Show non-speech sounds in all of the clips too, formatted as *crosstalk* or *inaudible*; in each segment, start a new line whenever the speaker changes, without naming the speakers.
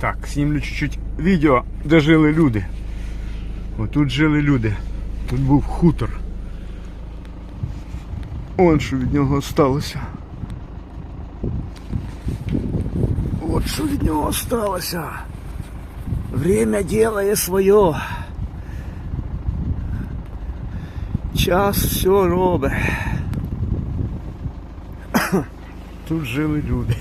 Так, знімлю чуть-чуть відео, де жили люди. Отут жили люди. Тут був хутор. Он що від нього сталося. От що від нього сталося. Время делає своє. Час все робить. *coughs* Тут жили люди.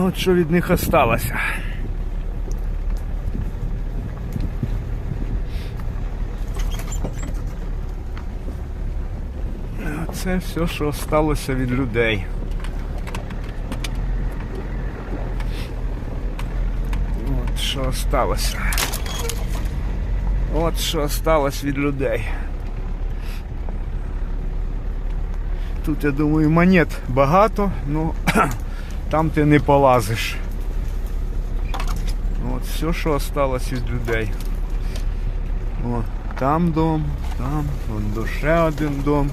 От що від них осталося. Це все, що сталося від людей. От що сталося. От що сталося від людей. Тут, я думаю, монет багато, ну *clears throat* там ти не полазиш. От все, що осталось від людей. О, там дом, там, вон ще один дом.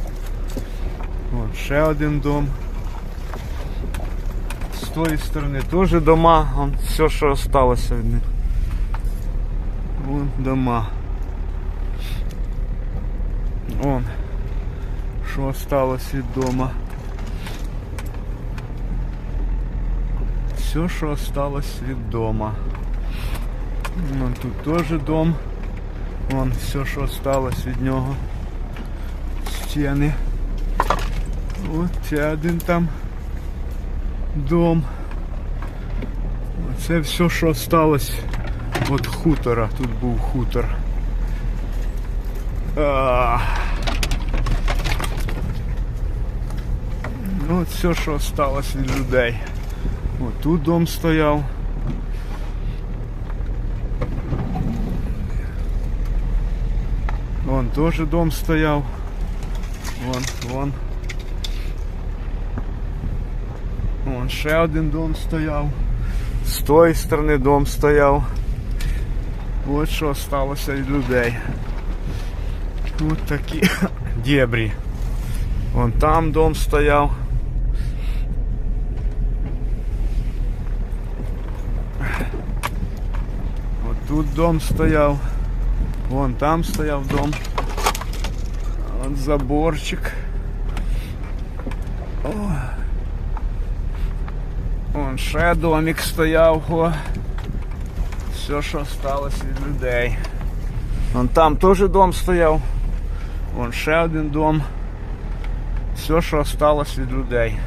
Вон ще один дом. З тої сторони теж дома, вон все, що осталося від них. Вон дома. Вон, що осталось від дома. Все, що осталось від дома. Вон тут теж дом. Вон все, що осталось від нього. Стіни. От один там дом. Це все, що осталось від хутора. Тут був хутор. Ну, от все, що осталось від людей. От тут дом стояв. Вон теж дом стояв. Вон, вон. Вон ще один дом стояв. З тої сторони дом стояв. От що сталося від людей. От такі *coughs* дебрі. Вон там дом стояв. Тут дом стояв. Вон там стояв дом. От заборчик. О. Вон ще домик стояв. О. Все, що сталося від людей. Вон там теж дом стояв. Вон ще один дом. Все, що осталось від людей.